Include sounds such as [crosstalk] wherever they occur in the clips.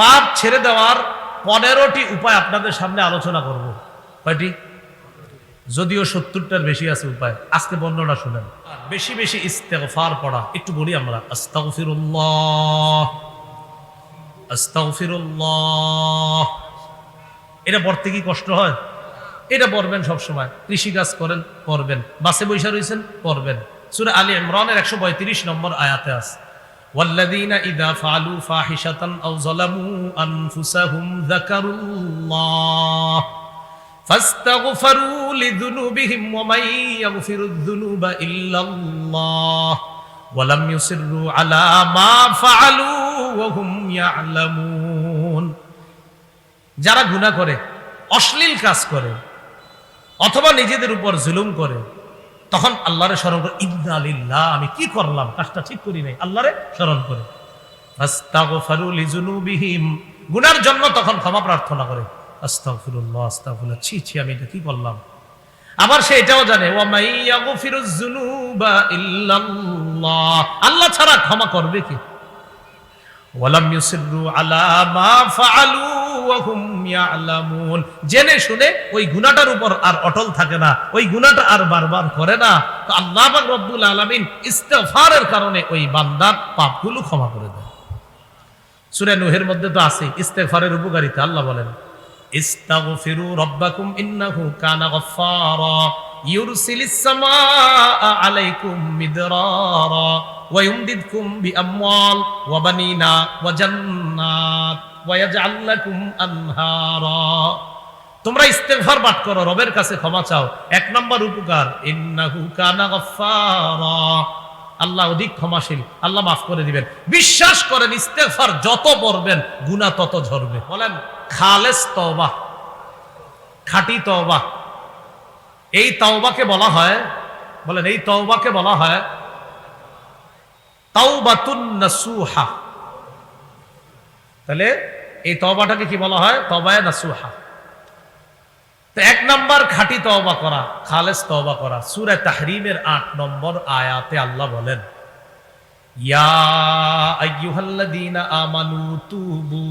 পাপ ছেড়ে দেওয়ার পনেরোটি উপায় আপনাদের সামনে আলোচনা করব। কয়টি? যদিও সত্তরটার বেশি আছে উপায়। আজকে বর্ণনা শুনেন। বেশি বেশি ইস্তেগফার পড়া। একটু বলি আমরা এটা পড়তে কি কষ্ট হয়? এটা পড়বেন সবসময়। কৃষিকাজ করেন, পড়বেন। বাসে বৈশা রয়েছেন পড়বেন। সুরে আলী ইমরানের একশো পঁয়ত্রিশ নম্বর আয়াতে আছে। والذين إذا فعلوا فاحشة أو ظلموا أنفسهم ذكروا الله فاستغفروا لذنوبهم ومن يغفر الذنوب إلا الله ولم يصروا على ما فعلوا وهم يعلمون যারা গুনাহ করে অশ্লীল কাজ করে অথবা নিজেদের উপর জুলুম করে তখন আল্লাহরে স্মরণ করে, ইন্না লিল্লাহ আমি কি করলাম? কাজটা ঠিক করি নাই। আল্লাহরে স্মরণ করে। গুনার জন্য তখন ক্ষমা প্রার্থনা করে। আস্তাগফিরুল্লাহ ছি ছি, আমি এটা কি করলাম? আবার সে এটাও জানে আল্লাহ ছাড়া ক্ষমা করবে কি? ওয়ালাম আলা মা জেনে শুনে ওই গুনাহটার উপর আর অটল থাকে না, ওই গুনাহটা আর বারবার করে না। তো আল্লাহ পাক রব্বুল আলামিন ইস্তিগফারের কারণে ওই বান্দার পাপগুলো ক্ষমা করে দেয় সূরা নূহের মধ্যে তো আছে, ইস্তেগফারের উপকারিতা আল্লাহ বলেন, ইস্তাগফিরু রাব্বাকুম ইন্নাহু কানা গফফারা, ইউরসিলিস সামাআ আলাইকুম মিদরারা, ওয়া ইউমদিদকুম বিআমওয়াল, ওয়া তোমরা ইস্তেগফার পাঠ করো, রবের কাছে ক্ষমা চাও। এক নম্বর উপকার আল্লাহ অধিক ক্ষমাশীল, আল্লাহ মাফ করে দিবেন। বিশ্বাস করেন ইস্তেফার যত পড়বেন গুণা তত ঝরবে। বলেন, খালেস তওবা, খাটি তওবা। এই তওবাকে বলা হয়, বলেন, এই তওবাকে বলা হয়, তাওবাতুন নাসুহা। তাহলে এই তবাটাকে কি বলা হয়? তবায় নাসুহা। তো এক নম্বর খাঁটি তওবা করা, খালেস তবা করা। সূরা তাহরিমের আট নম্বর আয়াতে আল্লাহ বলেন আমানু তুবু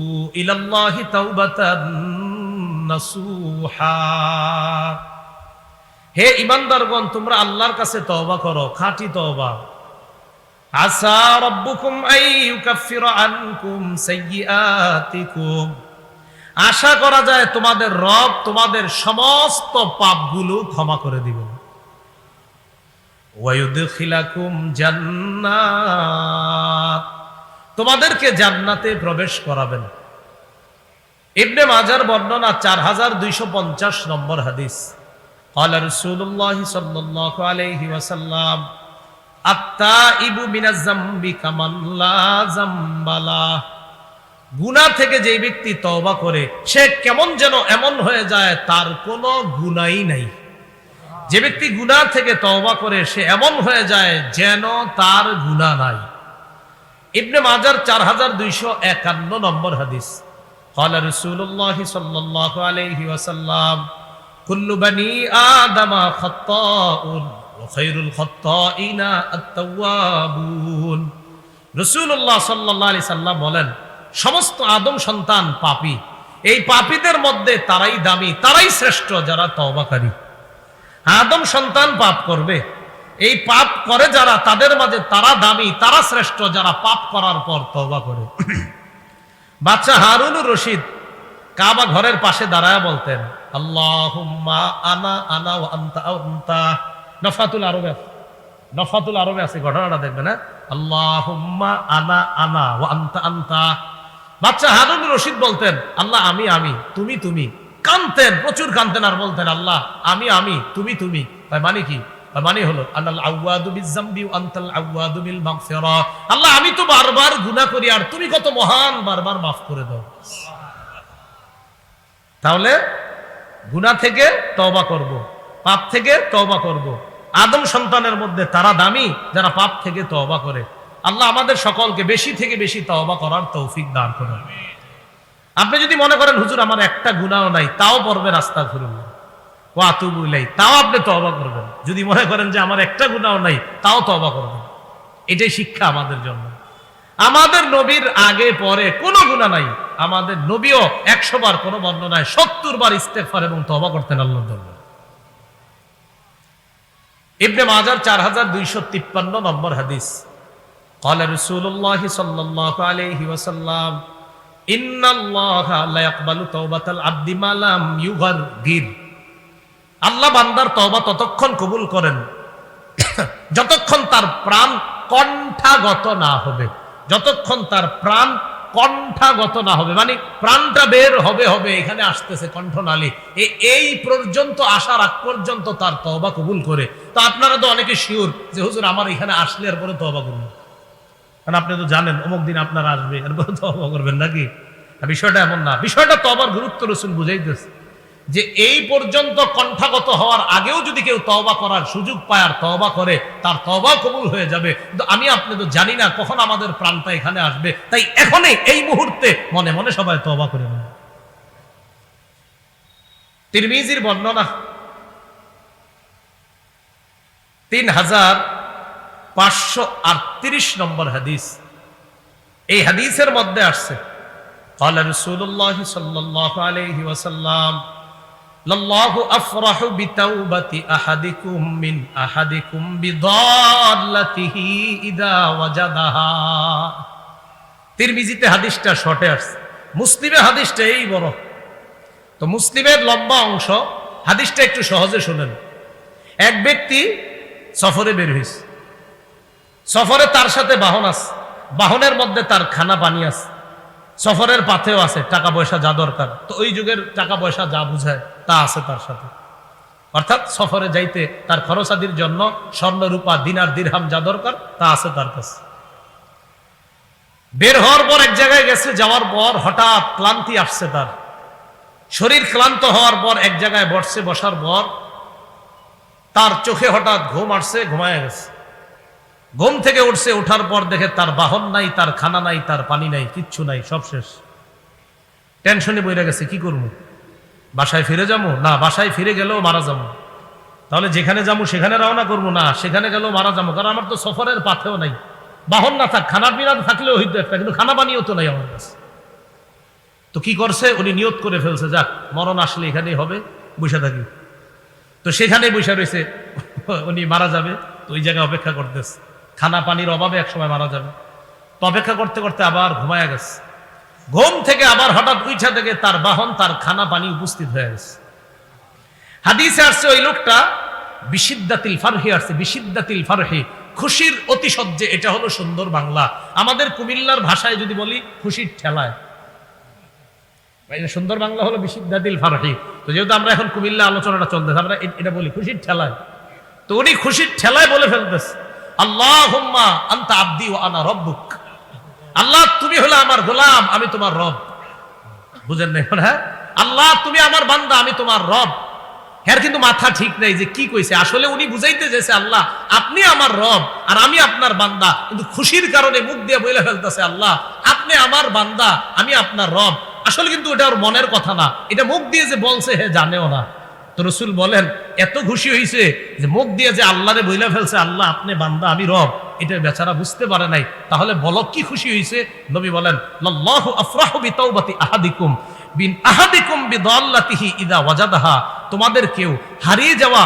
হে ইমানদারগণ তোমরা আল্লাহর কাছে তওবা করো, খাঁটি তওবা। আসা রব্বুকুম আই ইউকাফিরা আনকুম সাইয়্যাতিকুম আশা করা যায় তোমাদের রব তোমাদের সমস্ত পাপগুলো ক্ষমা করে দিবেন ওয়ায়ুদখিলাকুম জান্নাত তোমাদেরকে জান্নাতে প্রবেশ করাবেন ইবনে মাজার বর্ণনা চার হাজার দুইশো পঞ্চাশ নম্বর হাদিস قال رسول الله صلى الله عليه وسلم التائب من الذنب كمن لا ذنب له গুনা থেকে যে ব্যক্তি তওবা করে সে কেমন যেন এমন হয়ে যায় তার কোনো গুনাই নাই যে ব্যক্তি গুনা থেকে তওবা করে সে এমন হয়ে যায় যেন তার গুনাহ নাই ইবনে মাজার চার হাজার দুইশো একান্ন নম্বর হাদিস قال رسول الله صلى الله عليه وسلم كل بني آدم خطاء খৈরুল খত্তাইনা আত্তাওয়াবুন। রসুল্লাহ সাল্লাহ বলেন, সমস্ত আদম সন্তান এই পাপীদের মধ্যে তারাই দামি, তারাই শ্রেষ্ঠ যারা তবাকারী আদম সন্তান পাপ করবে। এই পাপ করে যারা, তাদের মাঝে তারা দামি, তারা শ্রেষ্ঠ যারা পাপ করার পর তবা করে। [clears throat] বাচ্চা হারুন রশিদ কাবা ঘরের পাশে দাঁড়ায় বলতেন আল্লাহ আনা আনা নফাতুল আরবে আছে। নফাতুল আরবে আছে, ঘটনাটা দেখবেন হ্যাঁ? আল্লাহুম্মা আনা আনা ওয়া আনতা আনতা। বাচ্চা হারুন রশিদ বলতেন, আল্লাহ, আমি আমি, তুমি তুমি। কানতেন, প্রচুর কানতেন আর বলতেন, আল্লাহ, আমি আমি, তুমি তুমি। তাই মানে কি? তার মানে হলো আল্লাহ আউয়াদু বিজাম্বি আনতাল আউয়াদু বিল মাগফিরা। আল্লাহ, আমি তো বারবার গুনাহ করি, আর তুমি কত মহান, বারবার মাফ করে দাও। তাহলে, গুনাহ থেকে তওবা করব, পাপ থেকে তওবা করব। আদম সন্তানের মধ্যে তারা দামি, যারা পাপ থেকে তওবা করে। আল্লাহ আমাদের সকলকে বেশি থেকে বেশি তওবা করার তৌফিক দান করুন। আপনি যদি মনে করেন, হুজুর, আমার একটা গুনাহ নাই, তাও পড়বেন রাস্তা ফিরুন ও আতুবুলাই তাও আপনি তওবা করবেন। যদি মনে করেন যে, আমার একটা গুনাহ নাই, তাও তওবা করবেন। এটাই শিক্ষা আমাদের জন্য। আমাদের নবীর আগে পরে কোনো গুণা নাই। আমাদের নবীও একশো বার কোনো বর্ণনায় সত্তর বার ইস্তেফার এবং তবা করতেন আল্লাহ। ইবনে মাজার চার হাজার দুইশো তিপ্পান্ন নম্বর হাদিস قال رسول الله صلى الله عليه وسلم إن الله لا يقبل توبة العبد ما لم يغرغر আল্লাহ বান্দার তওবা ততক্ষণ কবুল করেন যতক্ষণ তার প্রাণ কণ্ঠাগত না হবে যতক্ষণ তার প্রাণ কণ্ঠাগত না হবে মানে প্রাণটা বের হবে হবে, এখানে আসতেছে কণ্ঠনালী। এই পর্যন্ত, আসার আগ পর্যন্ত তার তবা কবুল করে। তো আপনারা তো অনেকে শিওর যে, হুজুর, আমার এখানে আসলে এরপরে তবা করব। কারণ আপনি তো জানেন, অমুক দিন আপনারা আসবে, এরপরে তবা করবেন নাকি? বিষয়টা এমন না। বিষয়টা তো আবার গুরুত্ব রসুল বুঝাইতেছে। যে এই পর্যন্ত কণ্ঠাগত হওয়ার আগেও যদি কেউ তওবা করার সুযোগ পায় আর তওবা করে তার তওবা কবুল হয়ে যাবে কিন্তু আমি আপনি তো জানি না কখন আমাদের প্রাণটা এখানে আসবে তাই এখনই এই মুহূর্তে মনে মনে সবাই তওবা করে নেয় তিরমিজির বর্ণনা তিন হাজার পাঁচশো আটত্রিশ নম্বর হাদিস এই হাদিসের মধ্যে আসছে قال رسول الله صلى الله عليه وسلم লাল্লাহু আফরাহু বিতাওবাতি আহাদিকুম মিন আহাদিকুম বিদাল্লাতিহি ইদা ওয়াজাদাহা। তিরমিজিতে হাদিসটা শর্টে আসছে। মুসলিমের হাদিসটা এই বড়। তো মুসলিমের লম্বা অংশ হাদিসটা একটু সহজে শোনেন। এক ব্যক্তি সফরে বের হয়েছে সফরে তার সাথে বাহন আছে। বাহনের মধ্যে তার খানা পানি আছে। সফরের পাথেও আছে, টাকা পয়সা যা দরকার। তো ওই যুগের টাকা পয়সা যা বুঝায়, তা আছে তার সাথে। অর্থাৎ সফরে যাইতে তার খরচাদির জন্য স্বর্ণ রূপা দিনার দিরহাম যা দরকার, তা আছে তার কাছে। বের হওয়ার পর এক জায়গায় গেছে, যাওয়ার পর হঠাৎ ক্লান্তি আসছে তার। শরীর ক্লান্ত হওয়ার পর এক জায়গায় বসছে, বসার পর তার চোখে হঠাৎ ঘুম আসছে, ঘুমায় গেছে। ঘুম থেকে উঠছে ওঠার পর দেখে তার বাহন নাই, তার খানা নাই, তার পানি নাই, কিচ্ছু নাই, সব শেষ। টেনশনে বইরা গেছে, কি করব? বাসায় ফিরে যাব? না, বাসায় ফিরে গেলেও মারা যাব। তাহলে যেখানে যাব, সেখানে রওনা করব? না, সেখানে গেলেও মারা যাব। কারণ আমার তো সফরের পাথেও নাই। বাহন না থাক, খানা পিনা থাকলেও হইতো একটা, কিন্তু খানা পানিও তো নাই আমার কাছে। তো কি করছে? উনি নিয়ত করে ফেলছে, যাক, মরণ আসলে এখানেই হবে, বসে থাকি। তো সেখানে বসে রয়েছে, উনি মারা যাবে, তো ওই জায়গায় অপেক্ষা করতেছে। খানা পানির অভাবে একসময় মারা যাবে। তো অপেক্ষা করতে করতে আবার ঘুমায় গেছে। ঘুম থেকে আবার হঠাৎ উইছা থেকে তার বাহন, তার খানা পানি উপস্থিত হয়ে গেছে। হাদিসে আসছে ওই লোকটা, বিশিদ্দাতিল ফারহি আসছে, বিশিদ্দাতিল ফারহি। খুশির অতিশয্যে এটা হলো সুন্দর বাংলা। আমাদের কুমিল্লার ভাষায় যদি বলি, খুশির ঠেলায়। সুন্দর বাংলা হলো বিশিদ্দাতিল ফারহি। তো যেহেতু আমরা এখন কুমিল্লা আলোচনাটা চলতেছে, আমরা এটা বলি খুশির ঠেলায়। তো উনি খুশির ঠেলায় বলে ফেলতেছে। আন্তা আব্দি ও আনা রব্বুক। আল্লাহ, তুমি হলো আমার গোলাম, আমি তোমার রব। বুঝেন হ্যাঁ? আল্লাহ, তুমি আমার বান্দা, আমি তোমার রব। হ্যাঁ কিন্তু মাথা ঠিক যে কি কইছে। আসলে উনি বুঝাইতে চেয়েছে আল্লাহ, আপনি আমার রব আর আমি আপনার বান্দা। কিন্তু খুশির কারণে মুখ দিয়ে বলে ফেলতেছে, আল্লাহ, আপনি আমার বান্দা, আমি আপনার রব। আসলে কিন্তু এটা ওর মনের কথা না। এটা মুখ দিয়ে যে বলছে, হে জানেও না। তো রসুল বলেন, এত খুশি হয়েছে যে মুখ দিয়ে যে আল্লাহরে বইলা ফেলছে, আল্লাহ আপনি বান্দা, আমি রব। এটা বেচারা বুঝতে পারে নাই। তাহলে বলো, কি খুশি হয়েছে নবী বলেন, লল্লাহ আফরাহ বিতাউবাতি আহাদিকুম, বিন আহাদিকুম বিদাল্লাতিহি ইদা ওয়াজাদাহা। তোমাদের কেউ হারিয়ে যাওয়া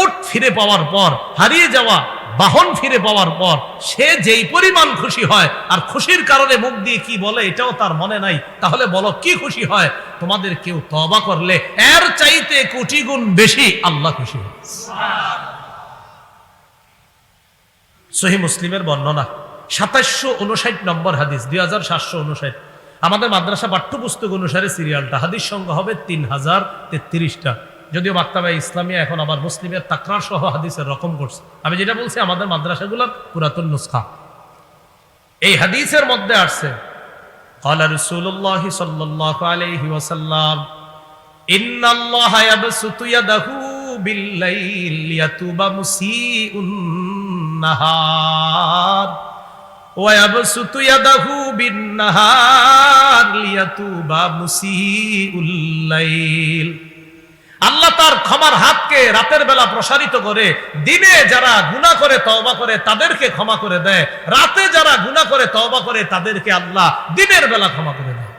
ওট ফিরে পাওয়ার পর, হারিয়ে যাওয়া বাহন ফিরে পাওয়ার পর সে যেই পরিমাণ খুশি হয় আর খুশির কারণে মুখ দিয়ে কি বলে এটাও তার মনে নাই, তাহলে বলো কি খুশি হয়? তোমাদের কেউ তবা করলে এর চাইতে কোটি গুণ বেশি আল্লাহ খুশি হয়। সহি মুসলিমের বর্ণনা, সাতাশশো উনষাট নম্বর হাদিস দুই হাজার সাতশো উনষাট। আমাদের মাদ্রাসা পাঠ্যপুস্তক অনুসারে সিরিয়ালটা, হাদিস সংখ্যা হবে তিন হাজার তেত্রিশটা। যদিও মাক্তাবা ইসলামিয়া এখন আবার মুসলিমের তাকরার সহ হাদিসের রকম করছে আমি যেটা বলছি আমাদের মাদ্রাসাগুলোর পুরাতন নুসখা এই হাদিসের মধ্যে আসছে قال رسول الله صلى الله عليه وسلم إن الله يبسط يده بالليل ليتوب مسيء النهار ويبسط يده بالنهار ليتوب مسيء الليل আল্লাহ তার ক্ষমার হাতকে রাতের বেলা প্রসারিত করে দিনে যারা গুণা করে, তওবা করে, তাদেরকে ক্ষমা করে দেয়। রাতে যারা গুণা করে, তওবা করে, তাদেরকে আল্লাহ দিনের বেলা ক্ষমা করে দেয়।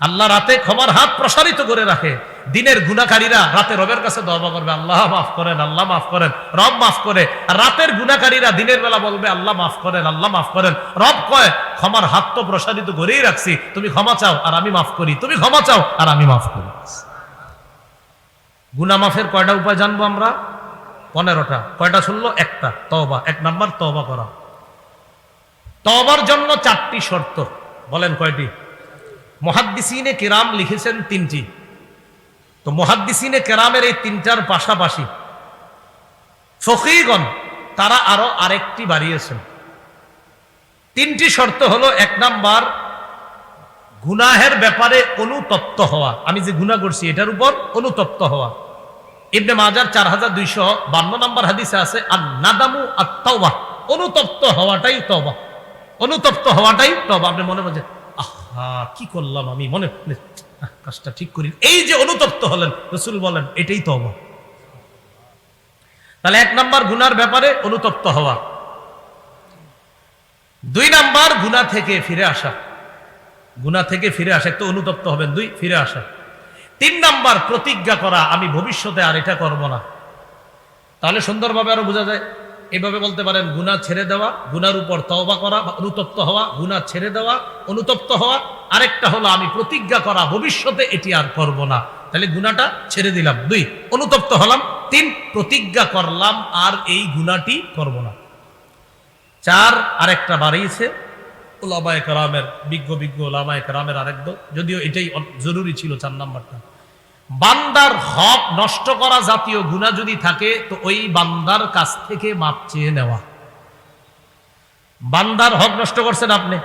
আল্লাহ রাতে ক্ষমার হাত প্রসারিত করে রাখে। দিনের গুণাকারীরা রাতে রবের কাছে দবা করবে, আল্লাহ মাফ করেন, আল্লাহ মাফ করেন, রব মাফ করে। আর রাতের গুণাকারীরা দিনের বেলা বলবে, আল্লাহ মাফ করেন, আল্লাহ মাফ করেন। রব কয়, ক্ষমার হাত তো প্রসারিত করেই রাখছি, তুমি ক্ষমা চাও আর আমি মাফ করি, তুমি ক্ষমা চাও আর আমি মাফ করি। গুনা মাফের কয়টা উপায় জানব আমরা? পনেরোটা। কয়টা শুনলো? একটা। তবা এক নাম্বার তবা করা। তবার জন্য চারটি শর্ত। বলেন কয়টি? মহাদ্দিসিনে কেরাম লিখেছেন তিনটি। তো মহাদ্দিসিনে কেরামের এই তিনটার পাশাপাশি ফকিগণ, তারা আরও আরেকটি বাড়িয়েছেন। তিনটি শর্ত হলো, এক নাম্বার, গুনাহের ব্যাপারে অনুতপ্ত হওয়া। আমি যে গুনাহ করছি, এটার উপর অনুতপ্ত হওয়া। ইবনে মাজার চার হাজার দুইশো বান্ন নম্বর হাদিসে আছে আর নাদামু আত্মাওবা অনুতপ্ত হওয়াটাই তবা অনুতপ্ত হওয়াটাই তবা আপনি মনে মনে আহা, কি করলাম আমি? মনে কাজটা ঠিক করি। এই যে অনুতপ্ত হলেন, রসুল বলেন, এটাই তবা তাহলে এক নাম্বার গুনার ব্যাপারে অনুতপ্ত হওয়া। দুই নাম্বার গুনা থেকে ফিরে আসা। গুনা থেকে ফিরে আসা, একটু অনুতপ্ত হবেন, দুই, ফিরে আসা। তিন নাম্বার প্রতিজ্ঞা করা, আমি ভবিষ্যতে আর এটা করব না। তাহলে সুন্দরভাবে আরও বোঝা যায়। এভাবে বলতে পারেন গুনা ছেড়ে দেওয়া গুনার উপর তওবা করা, অনুতপ্ত হওয়া গুনা ছেড়ে দেওয়া, অনুতপ্ত হওয়া। আরেকটা হলো, আমি প্রতিজ্ঞা করা, ভবিষ্যতে এটি আর করব না। তাহলে গুনাটা ছেড়ে দিলাম। দুই, অনুতপ্ত হলাম। তিন, প্রতিজ্ঞা করলাম আর এই গুনাটি করব না। চার, আরেকটা বাড়িয়েছে। ওলামায় কারামের, বিজ্ঞ বিজ্ঞ ওলামায় কারামের আরেক দল। যদিও এটাই জরুরি ছিল চার নাম্বারটা। বান্দার হক নষ্ট করা জাতীয় গুণা যদি থাকে, তো ওই বান্দার কাছ থেকে মাপ চেয়ে নেওয়া। বান্দার হক নষ্ট করছেন আপনি।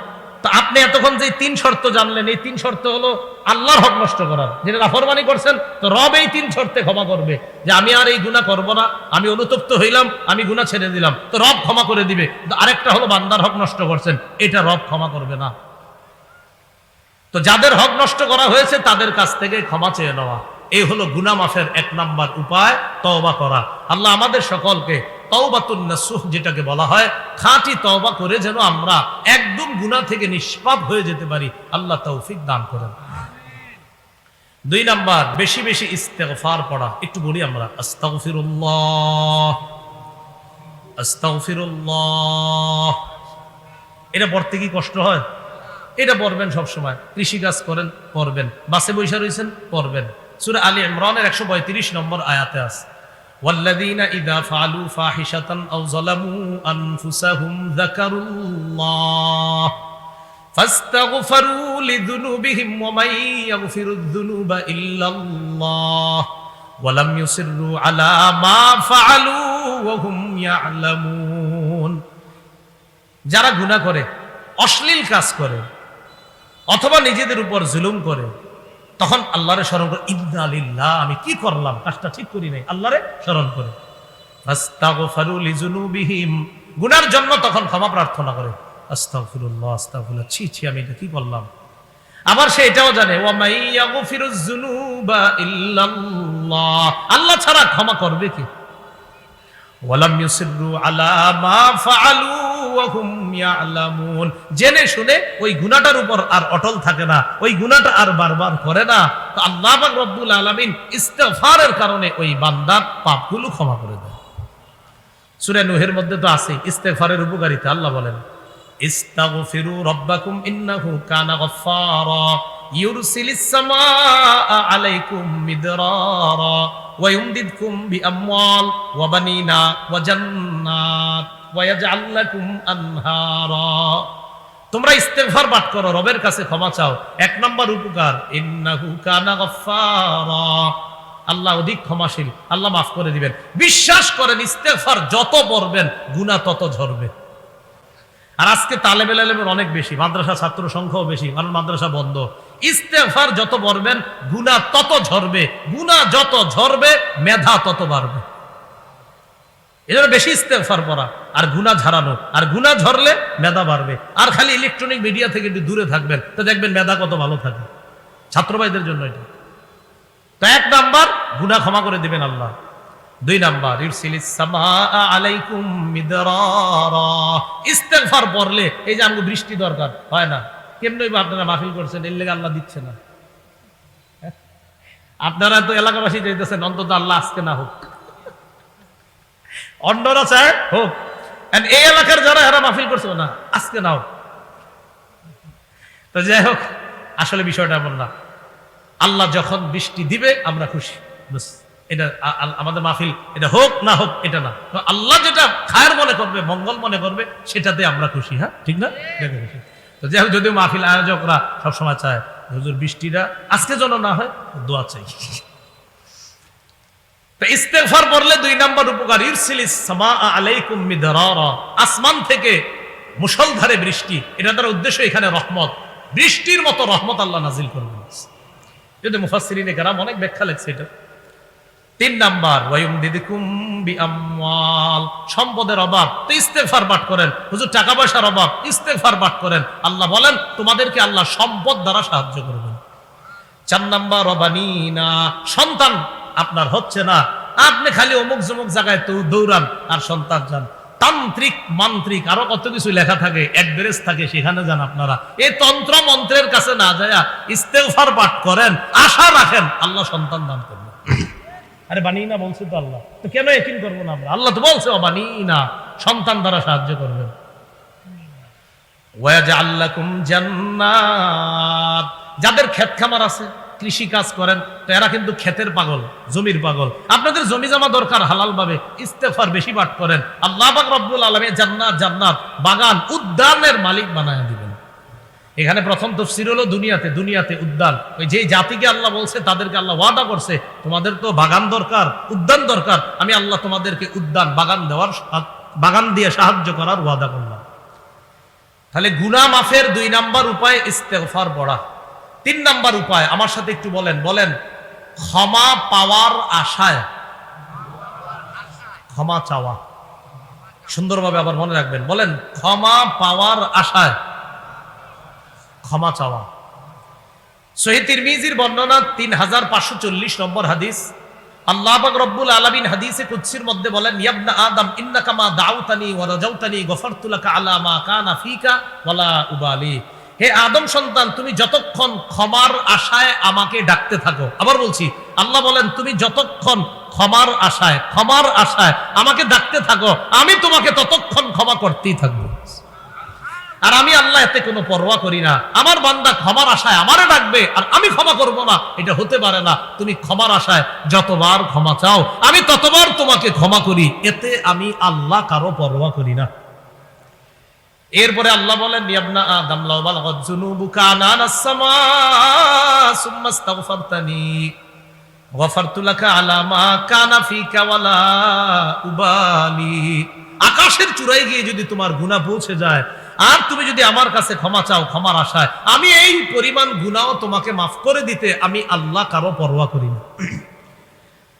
তো আপনি এতক্ষণ যে তিন শর্ত জানলেন, এই তিন শর্ত হলো আল্লাহর হক নষ্ট করার। যেটা নাফরমানি করছেন, তো রব এই তিন শর্তে ক্ষমা করবে যে আমি আর এই গুণা করব না, আমি অনুতপ্ত হইলাম, আমি গুণা ছেড়ে দিলাম। তো রব ক্ষমা করে দিবে। কিন্তু আরেকটা হলো বান্দার হক নষ্ট করছেন, এটা রব ক্ষমা করবে না। তো যাদের হক নষ্ট করা হয়েছে, তাদের কাছ থেকে ক্ষমা চেয়ে নেওয়া। এই হলো গুনা মাফের এক নাম্বার উপায়, তওবা করা। আল্লাহ আমাদের সকলকে তওবাতুন নাসুহ যেটাকে বলা হয়, খাঁটি তওবা করে যেন আমরা একদম গুনাহ থেকে নিষ্পাপ হয়ে যেতে পারি। আল্লাহ তৌফিক দান করেন। দুই নাম্বার, বেশি বেশি ইস্তেগফার পড়া। একটু বলি আমরা, আস্তাগফিরুল্লাহ এটা পড়তে কি কষ্ট হয়? এটা পড়বেন সবসময়। কৃষি কাজ করেন, পড়বেন। বাসে বৈশা রয়েছেন, পড়বেন। সুরে আলী ইমরানের একশো পঁয়ত্রিশ নম্বর আয়াতে আছে। والذين إذا فعلوا فاحشة أو ظلموا أنفسهم ذكروا الله فاستغفروا لذنوبهم ومن يغفر الذنوب إلا الله ولم يصروا على ما فعلوا وهم يعلمون যারা গুণা করে অশ্লীল কাজ করে অথবা নিজেদের উপর জুলুম করে তখন আল্লাহরে স্মরণ করে, ইন্না লিল্লাহ, আমি কি করলাম? কাজটা ঠিক করি নাই। আল্লাহরে স্মরণ করে। গুনার জন্য তখন ক্ষমা প্রার্থনা করে। আস্তাগফিরুল্লাহ আস্তাগফিরুল্লাহ। ছি ছি, আমি কি করলাম? আবার সে এটাও জানে আল্লাহ ছাড়া ক্ষমা করবে কি? ওয়ালাম আলা মা জেনে শুনে ওই গুনাহটার উপর আর অটল থাকে না, ওই গুনাহটা আর বারবার করে না। তো আল্লাহ পাক রব্বুল আলামিন ইস্তিগফারের কারণে ওই বান্দার পাপগুলো ক্ষমা করে দেয় সূরা নূহের মধ্যে তো আছে, ইস্তেগফারের উপকারিতা আল্লাহ বলেন, ইস্তাগফিরু রাব্বাকুম ইন্নাহু কানা গফফারা, ইউরসিলিস সামাআ আলাইকুম মিদরারা, ওয়া ইউমদিদকুম বিআমওয়াল ওয়া জান্নাত। তোমরা ইস্তেগফার পাঠ করো, রবের কাছে ক্ষমা চাও। এক নম্বর উপকার আল্লাহ অধিক ক্ষমাশীল, আল্লাহ মাফ করে দিবেন। বিশ্বাস করেন, ইস্তেগফার যত পড়বেন গুনাহ তত ঝরবে। আর আজকে তালেব এলেমের অনেক বেশি, মাদ্রাসা ছাত্র সংখ্যাও বেশি, কারণ মাদ্রাসা বন্ধ। ইস্তেফার যত পড়বেন গুনাহ তত ঝরবে। গুনাহ যত ঝরবে, মেধা তত বাড়বে। এজন্য বেশি ইস্তেগফার পড়া, আর গুনাহ ঝরানো আর গুনাহ ঝরলে মেধা বাড়বে। আর খালি ইলেকট্রনিক মিডিয়া থেকে একটু দূরে থাকবেন, তো দেখবেন মেধা কত ভালো থাকে। ছাত্র ভাইদের জন্য এটা। তো এক নাম্বার, গুনাহ ক্ষমা করে দিবেন আল্লাহ। দুই নাম্বার ইস্তেগফার পড়লে, এই যে আমাকে বৃষ্টি দরকার, হয় না? কেমনে আপনারা মাহফিল করছেন, এর লেগে আল্লাহ দিচ্ছে না। হ্যাঁ? আপনারা তো এলাকাবাসী চাইতেছেন, অন্তত আল্লাহ আজকে না হোক। অন্যরা চায় হোক এই এলাকার যারা এরা মাহফিল করছে না আজকে নাও। তো যাই হোক আসলে বিষয়টা এমন না। আল্লাহ যখন বৃষ্টি দিবে আমরা খুশি। এটা আমাদের মাহফিল এটা হোক না হোক এটা না। আল্লাহ যেটা খায়ের মনে করবে মঙ্গল মনে করবে সেটাতে আমরা খুশি হ্যাঁ? ঠিক না? খুশি তো যাই হোক যদিও মাহফিল আয়োজকরা সবসময় চায় হুজুর বৃষ্টিটা আজকে যেন না হয় দোয়া চাই। তো ইস্তেগফার পড়লে দুই নাম্বার উপকার আসমান থেকে মুষলধারে বৃষ্টি। এটা তার উদ্দেশ্য এখানে রহমত। বৃষ্টির মতো রহমত আল্লাহ নাজিল করবেন। যদি মুফাসসিরিনে কেরাম অনেক ব্যাখ্যা লেগছে এটা। তিন নাম্বার ওয়ায়ুম দিদিকুম বিআমওয়াল। সম্পদের অভাব, তো ইস্তেগফার পাঠ করেন। হুজুর টাকা পয়সার অভাব, ইস্তেগফার পাঠ করেন। আল্লাহ বলেন, তোমাদেরকে আল্লাহ সম্পদ দ্বারা সাহায্য করবেন। চার নাম্বার রবানিনা সন্তান আপনার হচ্ছে না। আপনি খালি অমুক জমুক জায়গায় তো দৌড়ান আর সন্তান যান। তান্ত্রিক মান্ত্রিক আরও কত কিছু লেখা থাকে অ্যাড্রেস থাকে সেখানে যান আপনারা। এই তন্ত্র মন্ত্রের কাছে না যায় ইস্তেগফার পাঠ করেন আশা রাখেন আল্লাহ সন্তান দান করবেন [coughs] আরে বানিয়ে না বলছে তো আল্লাহ। তো কেন একিন করব না আমরা? আল্লাহ তো বলছে ও বানিয়ে না সন্তান দ্বারা সাহায্য করবেন। ওয়াজআল্লাকুম জান্নাত। যাদের ক্ষেত খামার আছে কৃষি কাজ করেন, তো এরা কিন্তু ক্ষেতের পাগল, জমির পাগল। আপনাদের জমি জমা দরকার হালাল ভাবে ইস্তেফার বেশি পাঠ করেন। আল্লাহ পাক রব্বুল আলামিন জান্নাত জান্নাত, বাগান, উদ্যানের মালিক বানায় দিবেন। এখানে প্রথম তফসির হলো দুনিয়াতে দুনিয়াতে উদ্যান। ওই যে জাতিকে আল্লাহ বলছে, তাদেরকে আল্লাহ ওয়াদা করছে, তোমাদের তো বাগান দরকার, উদ্যান দরকার। আমি আল্লাহ তোমাদেরকে উদ্যান, বাগান দেওয়ার বাগান দিয়ে সাহায্য করার ওয়াদা করলাম। তাহলে গুনা মাফের দুই নাম্বার উপায় ইস্তেফার পড়া। তিন নাম্বার উপায়, আমার সাথে একটু বলেন বলেন, ক্ষমা পাওয়ার আশায়। ক্ষমা চাওয়া। সুন্দরভাবে আবার মনে রাখবেন, বলেন, ক্ষমা পাওয়ার আশায়। ক্ষমা চাওয়া। সহি তিরমিজির বর্ণনা তিন হাজার পাঁচশো চল্লিশ নম্বর হাদিস। আল্লাহ পাক রব্বুল আলামিন হাদিসে কুদসির মধ্যে বলেন, ইয়াবনা আদম, ইন্নাকা মা দাউতানি ওয়া রাজাউতানি গফারতু লাকা আলা মা কানা ফিকা ওয়ালা উবালি। হে আদম সন্তান, তুমি যতক্ষণ ক্ষমার আশায় আমাকে ডাকতে থাকো, আবার বলছি, আল্লাহ বলেন, তুমি যতক্ষণ ক্ষমার আশায় ক্ষমার আশায় আমাকে ডাকতে থাকো, আমি তোমাকে ততক্ষণ ক্ষমা করতেই থাকব। আর আমি আল্লাহ এতে কোনো পরোয়া করি না। আমার বান্দা ক্ষমার আশায় আমারে ডাকবে, আর আমি ক্ষমা করব না। এটা হতে পারে না। তুমি ক্ষমার আশায় যতবার ক্ষমা চাও, আমি ততবার তোমাকে ক্ষমা করি। এতে আমি আল্লাহ কারও পরোয়া করি না। এরপরে আল্লাহ বলেন, ইয়াবনা আদম সামা সুম্মা ইস্তাগফারতানি গফারতু লাকা আলা মা কানা ফিকা উবালি। আকাশের চূড়ায় গিয়ে যদি তোমার গুনাহ পৌঁছে যায়, আর তুমি যদি আমার কাছে ক্ষমা চাও, ক্ষমার আশায়, আমি এই পরিমাণ গুনাও তোমাকে মাফ করে দিতে আমি আল্লাহ কারও পরোয়া করি না।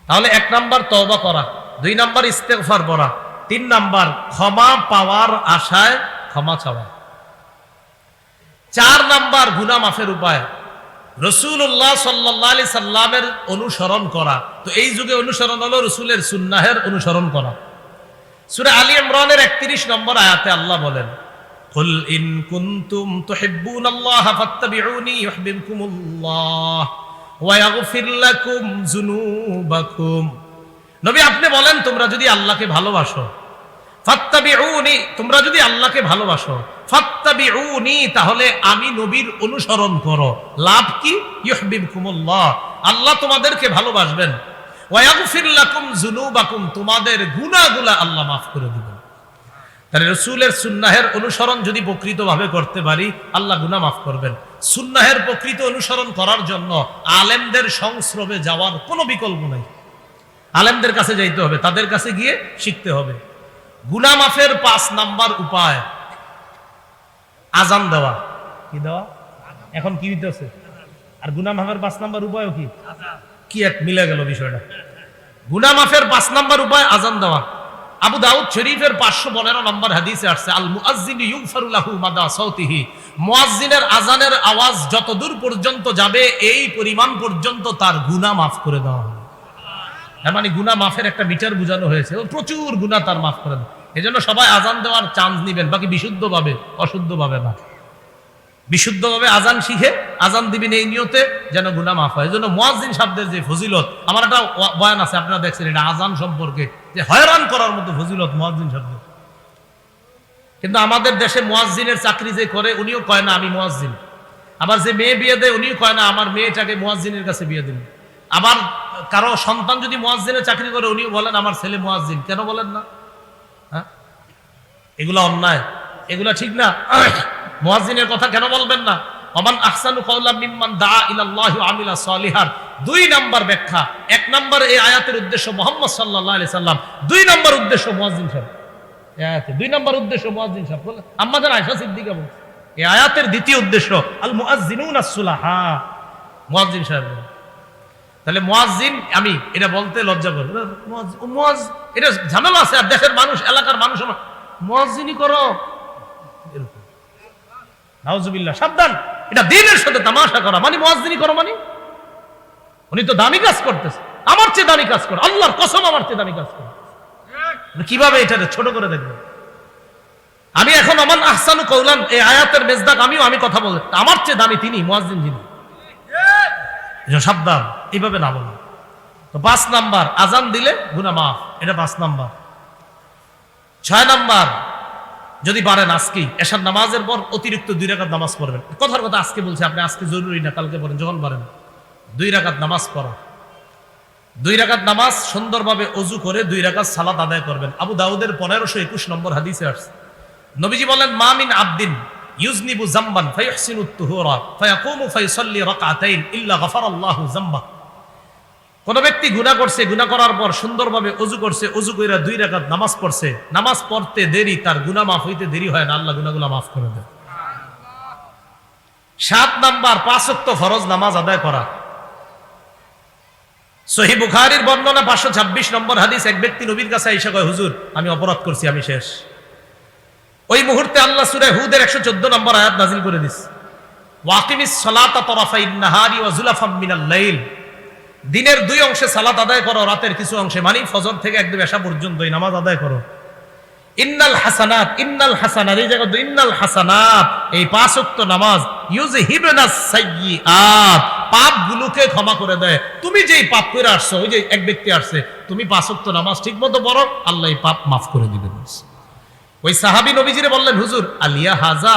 তাহলে এক নাম্বার তওবা করা, দুই নাম্বার ইস্তেগফার পড়া, তিন নাম্বার ক্ষমা পাওয়ার আশায় ক্ষমা চাওয়া চার নাম্বার গুনা মাফের উপায় রসুল্লাহ সাল্লাহ আলি সাল্লামের অনুসরণ করা তো এই যুগে অনুসরণ হলো রসুলের সুন্নাহের অনুসরণ করা সুরে আলী ইমরানের একত্রিশ নম্বর আয়াতে আল্লাহ বলেন قل إن كنتم تحبون الله فاتبعوني يحببكم الله ويغفر لكم ذنوبكم নবী আপনি বলেন তোমরা যদি আল্লাহকে ভালোবাসো ফাত্তাবিউনি, তোমরা যদি আল্লাহকে ভালোবাসো, ফাত্তাবিউনি, তাহলে আমি নবীর অনুসরণ করো। লাভ কি? ইউহিবকুমুল্লাহ আল্লাহ তোমাদেরকে ভালোবাসবেন। ওয়ায়াগফির লাকুম যুনুবাকুম, তোমাদের গুনাহগুলা আল্লাহ মাফ করে দিবেন। তাহলে রসুলের সুন্নাহের অনুসরণ যদি প্রকৃতভাবে করতে পারি, আল্লাহ গুনাহ মাফ করবেন। সুন্নাহের প্রকৃত অনুসরণ করার জন্য আলেমদের সংস্রবে যাওয়ার কোনো বিকল্প নাই। আলেমদের কাছে যাইতে হবে, তাদের কাছে গিয়ে শিখতে হবে। গুনা মাফের পাঁচ নাম্বার উপায়। আজান দেওয়া। কি দেওয়া? এখন কি দিতেছে আর গুনা মাফের পাঁচ নাম্বার উপায়ও কি? কি এক মিলে গেল বিষয়টা। গুনা মাফের পাঁচ নাম্বার উপায় আজান দেওয়া। আবু দাউদ শরীফের পাঁচশো পনেরো নম্বর হাদিসে আসছে আল মুআজ্জিন ইউগফারুলাহু মাদা সাউতিহি। মুআজ্জিনের আজানের আওয়াজ যতদূর পর্যন্ত যাবে এই পরিমাণ পর্যন্ত তার গুনাহ মাফ করে দেওয়া হবে। এর মানে গুনা মাফের একটা মিটার বোঝানো হয়েছে। ও প্রচুর গুনা তার মাফ করে দেয়। এই জন্য সবাই আজান দেওয়ার চান্স নিবেন, বাকি বিশুদ্ধভাবে, অশুদ্ধভাবে না। বিশুদ্ধভাবে আজান শিখে আজান দিবেন এই নিয়তে যেন গুনা মাফ হয়। এই জন্য মোয়াজিন শব্দের যে ফজিলত, আমার একটা বয়ান আছে, আপনারা দেখছেন এটা আজান সম্পর্কে, যে হয়রান করার মতো ফজিলত মোয়াজিন শব্দ কিন্তু আমাদের দেশে মোয়াজিনের চাকরি যে করে, উনিও কয় না, আমি মোয়াজিন আবার যে মেয়ে বিয়ে দেয়, উনিও কয় না, আমার মেয়েটাকে মোয়াজিনের কাছে বিয়ে দিন। আবার কারও সন্তান যদি মোয়াজিনের চাকরি করে, উনিও বলেন, আমার ছেলে মোয়াজিন কেন বলেন না? হ্যাঁ? এগুলো অন্যায়। এগুলো ঠিক না? [clears throat] মুয়াজ্জিনের কথা কেন বলবেন না? অমান আহসানু দা আমিলা দুই নাম্বার ব্যাখ্যা। এক নাম্বার এই আয়াতের উদ্দেশ্য মুহাম্মদ সাল্লাল্লাহু আলাইহি সাল্লাম। দুই নাম্বার উদ্দেশ্য মুয়াজ্জিন সাহেব। আয়াতে। দুই নাম্বার উদ্দেশ্য মুয়াজ্জিন সাহেব। বলে আম্মাদের আয়েশা সিদ্দিকা বলছে। এই আয়াতের দ্বিতীয় উদ্দেশ্য, আল মুআজ্জিনুন আস-সুলাহা মুয়াজ্জিন সাহেব। তাহলে মুয়াজ্জিন, আমি এটা বলতে লজ্জা করি। মুয়াজ্জিন- মুয়াজ্জিন এটা ঝামেলা আছে, আর দেশের মানুষ, এলাকার মানুষ আমার, মুয়াজ্জিনই করো। এরকম। সাবধান। এটা দিনের সাথে তামাশা করা মানে মুয়াজ্জিনই করো মানে? উনি তো দামি কাজ করতেছে। আমার চেয়ে দামি কাজ করো। আল্লাহর কসম আমার চেয়ে দামি কাজ করো। কীভাবে এটা ছোট করে দেখবে? আমি এখন আমার আহসানু কৌলান এই আয়াতের মেজদাক আমিও আমি কথা বলতে, আমার চেয়ে দামি তিনি, মুয়াজ্জিন যিনি। সাবধান, এইভাবে না বলো তো পাঁচ নাম্বার, আজান দিলে গুনা মাফ, এটা পাঁচ নাম্বার। ছয় নাম্বার, যদি পারেন আজকেই এসার নামাজের পর অতিরিক্ত দুই রাকাত নামাজ পড়বেন। কথার কথা আজকে বলছে, আপনি আজকে জরুরি না, কালকে পড়েন, যখন পারেন। দুই রাকাত নামাজ পড়া। দুই রাকাত নামাজ সুন্দরভাবে অজু করে দুই রাকাত সালাত আদায় করবেন। আবু দাউদের পনেরোশো একুশ নম্বর হাদিসে আসছে। নবীজি বলেন মামিন আবদিন। ইউজনিবু জাম্বান ফায়ুহসিনু তুহুরা, ফায়াকুমু ফায়ুসাল্লি রাকাতাইন ইল্লা গাফারাল্লাহু জাম্বা। কোন ব্যক্তি গুনাহ করছে, গুনাহ করার পর সুন্দরভাবে অজু করছে অজু কইরা দুই রাকাত নামাজ পড়ছে, নামাজ পড়তে দেরি, তার গুনাহ মাফ হইতে দেরি হয় না, আল্লাহ গুনাহগুলো মাফ করে দেয় সাত নাম্বার, পাঁচ ওয়াক্ত ফরজ নামাজ আদায় করা। সহি বুখারীর বর্ণনা পাঁচশো ছাব্বিশ নম্বর হাদিস, এক ব্যক্তি নবীর কাছে এসে কয়, হুজুর, আমি অপরাধ করছি, আমি শেষ। ওই মুহূর্তে আল্লাহ সুরে হুদের একশো চোদ্দ নম্বর আয়াত নাজিল করে দিস ওয়াকিমিস নাহারি ওয়া মিনাল লাইল। দিনের দুই অংশে সালাত আদায় করো, রাতের কিছু অংশে মানে ফজর থেকে একদম এসা পর্যন্ত নামাজ আদায় করো। ইন্নাল হাসানাত ইন্নাল হাসানাত, এই জায়গা ইন্নাল হাসানাত, এই পাঁচ ওয়াক্ত নামাজ ইউজহিবনাস সাইয়্যাত পাপগুলোকে ক্ষমা করে দেয়। তুমি যেই পাপ করে আসছো, ওই যে এক ব্যক্তি আসছে, তুমি পাঁচ ওয়াক্ত নামাজ ঠিকমতো পড়ো, আল্লাহ এই পাপ মাফ করে দিবেন ওই সাহাবী নবীজিরে বললেন হুজুর আলিয়া হাজা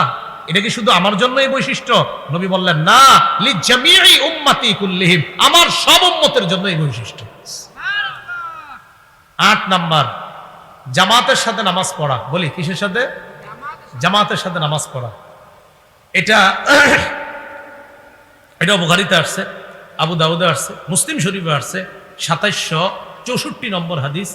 এটা কি শুধু আমার জন্য এই বৈশিষ্ট্য? নবী বললেন না লি জামিই উম্মতি কুল্লিহিম আমার সব উম্মতের জন্য এই বৈশিষ্ট্য আট নাম্বার জামাতের সাথে নামাজ পড়া। বলি কিসের সাথে? জামাতের সাথে নামাজ পড়া। এটা এটা বুখারিতে আসছে আবু দাউদে আসছে মুসলিম শরীফে আসছে সাতাইশশো চৌষট্টি নম্বর হাদিস।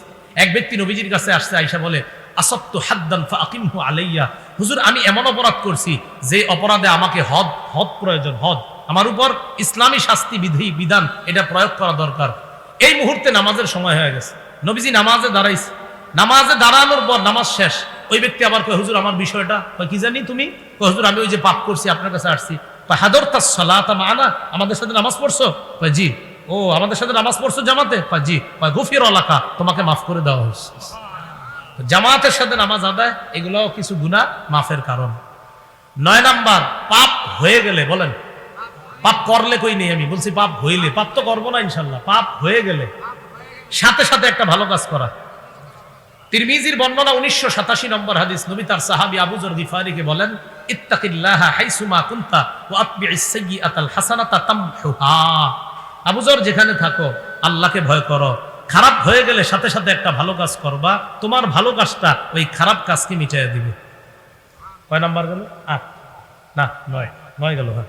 এক ব্যক্তি নবীজির কাছে আসছে আইসা বলে আসত্ত হাদ্দান ফাকিমহু আলাইয়া। হুজুর, আমি এমন অপরাধ করছি যে অপরাধে আমাকে হদ হদ প্রয়োজন, হদ। আমার উপর ইসলামী শাস্তি বিধি, বিধান এটা প্রয়োগ করা দরকার। এই মুহূর্তে নামাজের সময় হয়ে গেছে। নবীজি নামাজে দাঁড়াইছে। নামাজে দাঁড়ানোর পর নামাজ শেষ। ওই ব্যক্তি আবার কয়, হুজুর, আমার বিষয়টা। কয়, কি জানি তুমি? কয়, হুজুর, আমি ওই যে পাপ করছি, আপনার কাছে আসছি। কয় হাদর তার সলাতা মানা। আমাদের সাথে নামাজ পড়ছো? কয়, জি। ও, আমাদের সাথে নামাজ পড়ছো জামাতে? কয়, জি। কয়, গফির এলাকা তোমাকে মাফ করে দেওয়া হয়েছে। জামাতের সাথে নামাজ আদায় এগুলো কিছু গুণা মাফের কারণ। নয় নাম্বার, পাপ হয়ে গেলে, বলেন। পাপ করলে কই নেই আমি? বলছি পাপ হইলে। পাপ তো করব না, ইনশাল্লাহ। পাপ হয়ে গেলে। সাথে সাথে একটা ভালো কাজ করা। তিরমিজির বর্ণনা উনিশশো সাতাশি নম্বর হাদিস। নবী তার সাহাবি আবুজর গিফারিকে বলেন, ইত্তাকিল্লাহ হাইসুমা কুন্তা ও তামহুহা। আবুজর যেখানে থাকো, আল্লাহকে ভয় করো। খারাপ হয়ে গেলে সাথে সাথে একটা ভালো কাজ করবা, তোমার ভালো কাজটা ওই খারাপ কাজকে মিটাইয়া দিবে। কয় নাম্বার গেল? আট। না, নয়। নয় গেল হ্যাঁ।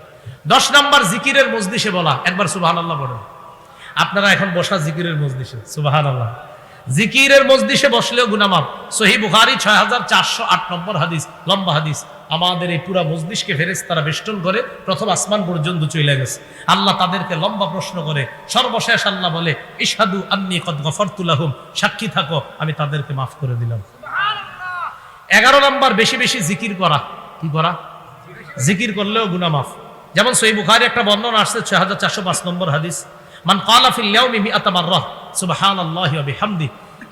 দশ নাম্বার জিকিরের মজলিসে বলা, একবার সুবাহ আল্লাহ বলেন। আপনারা এখন বসা জিকিরের মজলিসে সুবাহ আল্লাহ জিকিরের মজলিসে বসলেও গুনামাপ সহি বুখারি ছয় হাজার চারশো আট নম্বর হাদিস লম্বা হাদিস। আমাদের এই পুরা মজলিসকে ফেরেস তারা বেষ্টন করে প্রথম আসমান পর্যন্ত চলে গেছে। আল্লাহ তাদেরকে লম্বা প্রশ্ন করে সর্বশেষ আল্লাহ বলে ইসাদু আন্নি কদ গফরতুলাহুম সাক্ষী থাকো আমি তাদেরকে মাফ করে দিলাম। এগারো নম্বর বেশি বেশি জিকির করা। কি করা? জিকির করলেও গুনা মাফ। যেমন সই বুখারি একটা বর্ণনা আসছে ছয় হাজার চারশো পাঁচ নম্বর হাদিস। মান ক্বালা ফিল ইয়াউমি মিআতা মাররাহ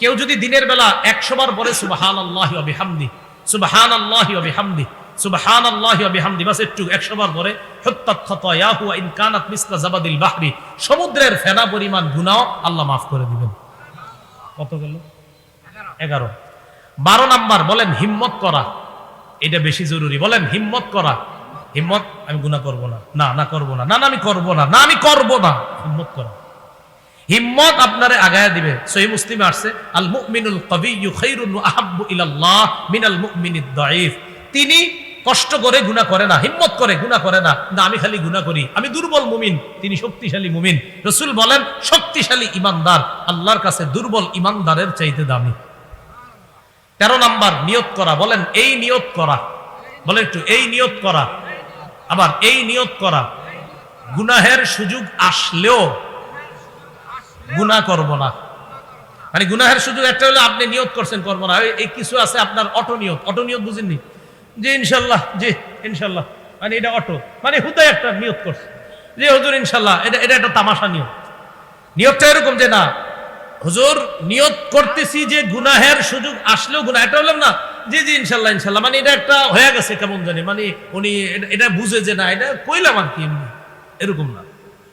কেউ যদি দিনের বেলা 100 বার পড়ে সুবহানাল্লাহি ওয়া বিহামদি, সুবহানাল্লাহি ওয়া বিহামদি, সুবহানাল্লাহি ওয়া বিহামদি, বাস একটু 100 বার মিসলা জাবাদিল বাহরি, সমুদ্রের ফেনা পরিমাণ গুনাহ আল্লাহ মাফ করে দিবেন। কত গেল? 11 12 নাম্বার, বলেন হিম্মত করা। এটা বেশি জরুরি। বলেন হিম্মত করা। হিম্মত, আমি গুনাহ করব না। না না করব না। না আমি করব না। না, আমি করব না। হিম্মত করা। হিম্মত আপনারে আগায় দিবে। সহি মুসলিমে আসছে আল মুমিনুল খায়রুন ওয়া আহাব্বু ইলাল্লাহ মিনাল মুমিনিদ দাঈফ। তিনি কষ্ট করে গুনাহ করে না, হিম্মত করে গুনাহ করে না। না, আমি খালি গুনাহ করি। আমি দুর্বল মুমিন। তিনি শক্তিশালী মুমিন। রসূল বলেন, শক্তিশালী ইমানদার আল্লাহর কাছে দুর্বল ইমানদারের চাইতে দামি। তেরো নাম্বার, নিয়ত করা। বলেন, এই নিয়ত করা। বলেন একটু, এই নিয়ত করা। আবার এই নিয়ত করা, গুনাহের সুযোগ আসলেও গুনাহ করব না। মানে গুনাহের সুযোগ একটা হলো আপনি নিয়ত করছেন করব না, এই- কিছু আছে আপনার অটো নিয়ত। অটো নিয়ত বুঝেননি? জি ইনশাল্লাহ জি ইনশাল্লাহ মানে এটা অটো। মানে হুদায় একটা নিয়ত করছে। যে হুজুর ইনশাল্লাহ, এটা এটা একটা তামাশা নিয়ত। নিয়তটা এরকম যে না, হুজুর নিয়ত করতেছি যে গুনাহের সুযোগ আসলেও গুনাহ, এটা হলাম না জি জি, ইনশাল্লাহ ইনশাল্লাহ। মানে এটা একটা হয়ে গেছে কেমন জানি। মানে উনি এটা- বুঝে যে না, এটা কইলাম আর কি এমনি। এরকম না।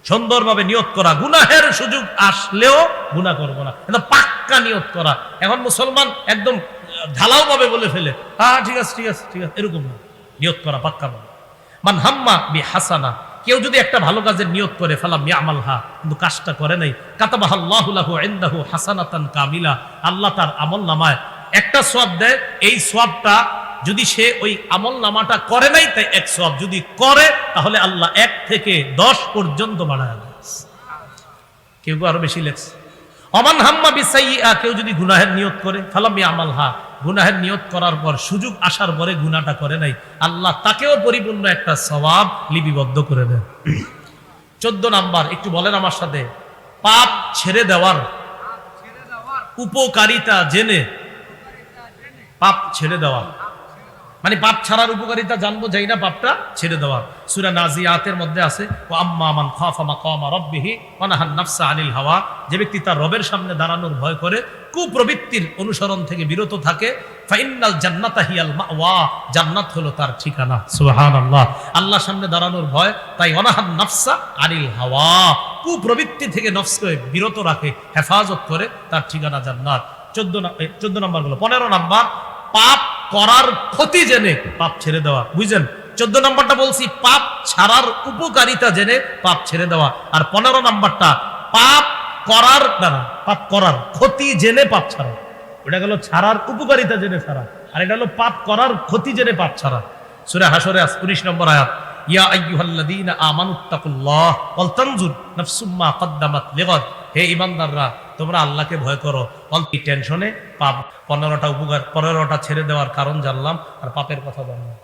সুন্দরভাবে নিয়ত করা। গুনাহের সুযোগ আসলেও গুনাহ করব না। এটা পাক্কা নিয়ত করা। এখন মুসলমান একদম ঢালাও ভাবে বলে ফেলে। হ্যাঁ ঠিক আছে ঠিক আছে ঠিক আছে। এরকম না। নিয়ত করা পাক্কা ভাবে মান হাম্মা বি হাসানা। কেউ যদি একটা ভালো কাজের নিয়ত করে, ফেলাম ইয়ামালহা কিন্তু কাজটা করে নাই। কাতাবাহাল্লাহু লাহু ইনদাহু হাসানাতান কামিলা। আল্লাহ তার আমল নামায় একটা সওয়াব দেয় এই সওয়াবটা যদি সে ওই আমল নামাটা করে নাই তাই এক সওয়াব। যদি করে তাহলে আল্লাহ এক থেকে দশ পর্যন্ত বাড়ায় দেয়। কেউ আরও বেশি লেখছে। অমান হাম্মা বিসাইয়া কেউ যদি গুনাহের নিয়ত করে ফালাম আমাল হা গুনাহের নিয়ত করার পর সুযোগ আসার পরে গুনাহটা করে নাই আল্লাহ তাকেও পরিপূর্ণ একটা স্বভাব লিপিবদ্ধ করে দেন চোদ্দ নাম্বার একটু বলেন আমার সাথে পাপ ছেড়ে দেওয়ার উপকারিতা জেনে পাপ ছেড়ে দেওয়া মানে পাপ ছাড়ার উপকারিতা জানব, যাই না পাপটা ছেড়ে দেওয়া সুরা নাজিয়াতের মধ্যে আছে ও আম্মা খাফা মাকামা রাব্বিহি ওয়া নাহান নাফসা আনিল হাওয়া। যে ব্যক্তি তার রবের সামনে দাঁড়ানোর ভয় করে, কুপ্রবৃত্তির অনুসরণ থেকে বিরত থাকে ফাইনাল জান্নাতা হিয়াল মাওয়া। জান্নাত হলো তার ঠিকানা। সুবহানাল্লাহ। আল্লাহর সামনে দাঁড়ানোর ভয়, তাই অনাহান নাফসা আনিল হাওয়া। কুপ্রবৃত্তি থেকে নফসকে বিরত রাখে, হেফাজত করে তার ঠিকানা জান্নাত। চোদ্দ চোদ্দ নম্বরগুলো, পনেরো নাম্বার পাপ করার ক্ষতি জেনে পাপ ছেড়ে দেওয়া। বুঝলেন চোদ্দ নম্বরটা বলছি পাপ ছাড়ার উপকারিতা জেনে পাপ ছেড়ে দেওয়া। আর পনেরো নম্বরটা পাপ করার না, পাপ করার ক্ষতি জেনে পাপ ছাড়া। ওটা গেল ছাড়ার উপকারিতা জেনে ছাড়া। আর এটা হলো পাপ করার ক্ষতি জেনে পাপ ছাড়া। সুরে হাসরে আস উনিশ নম্বর আয়াত ইয়া আইয়ুহাল্লাযীনা আমানুত্তাকুল্লাহ ওয়াল তানজুর কদ্দামাত লিগাদ। হে ইমানদাররা তোমরা আল্লাহকে ভয় করো। অল্প টেনশনে পাপ পনেরোটা উপকার পনেরোটা ছেড়ে দেওয়ার কারণ জানলাম আর পাপের কথা জানলাম।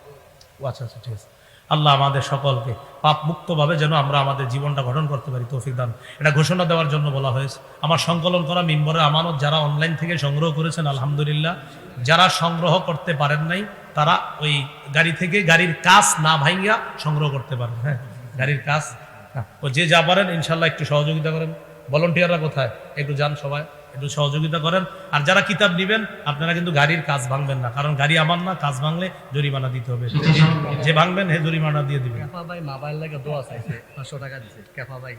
ও আচ্ছা আচ্ছা ঠিক আছে। আল্লাহ আমাদের সকলকে পাপ মুক্তভাবে যেন আমরা আমাদের জীবনটা গঠন করতে পারি তৌফিক দান। এটা ঘোষণা দেওয়ার জন্য বলা হয়েছে। আমার সংকলন করা মিম্বরের আমানত যারা অনলাইন থেকে সংগ্রহ করেছেন আলহামদুলিল্লাহ। যারা সংগ্রহ করতে পারেন নাই তারা ওই গাড়ি থেকে গাড়ির কাজ না ভাঙ্গিয়া সংগ্রহ করতে পারেন হ্যাঁ গাড়ির কাজ হ্যাঁ, ও যে যা পারেন ইনশাল্লাহ একটু সহযোগিতা করেন। ভলেন্টিয়াররা কোথায়? একটু যান সবাই একটু সহযোগিতা করেন। আর যারা কিতাব নেবেন আপনারা কিন্তু গাড়ির কাজ ভাঙবেন না কারণ গাড়ি আমার না কাজ ভাঙলে জরিমানা দিতে হবে। যে ভাঙবেন হে জরিমানা দিয়ে দিবেন। কেফা ভাই মা বাবার লাগে দোয়া চাইছে পাঁচশো টাকা দিছে। কেফা ভাই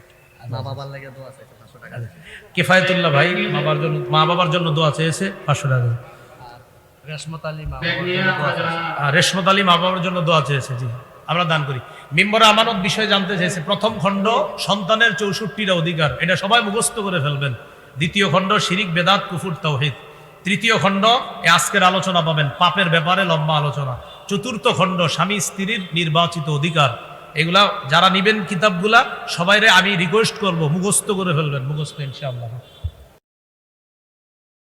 মা বাবার লাগে দোয়া চাইছে পাঁচশো টাকা কেফায়তুল্লাহ ভাই বাবার জন্য মা বাবার জন্য দোয়া চেয়েছে পাঁচশো টাকা রেশমত আলী মা বাবার জন্য দোয়া চাইছে। আর রেশমত আলী মা বাবার জন্য দোয়া চেয়েছে জি। আমরা দান করি। মিম্বর আমানত বিষয়ে জানতে চাইছে। প্রথম খণ্ড, সন্তানের চৌষট্টিটা অধিকার। এটা সবাই মুখস্থ করে ফেলবেন। দ্বিতীয় খণ্ড, শিরিক, বেদাত, কুফুর তৌহিদ তৃতীয় খণ্ড আজকের আলোচনা পাবেন। পাপের ব্যাপারে লম্বা আলোচনা। চতুর্থ খণ্ড, স্বামী, স্ত্রীর নির্বাচিত অধিকার। এগুলা যারা নিবেন কিতাবগুলা, সবাইরে আমি রিকোয়েস্ট করব। মুখস্থ করে ফেলবেন। মুখস্থ ইনশাআল্লাহ।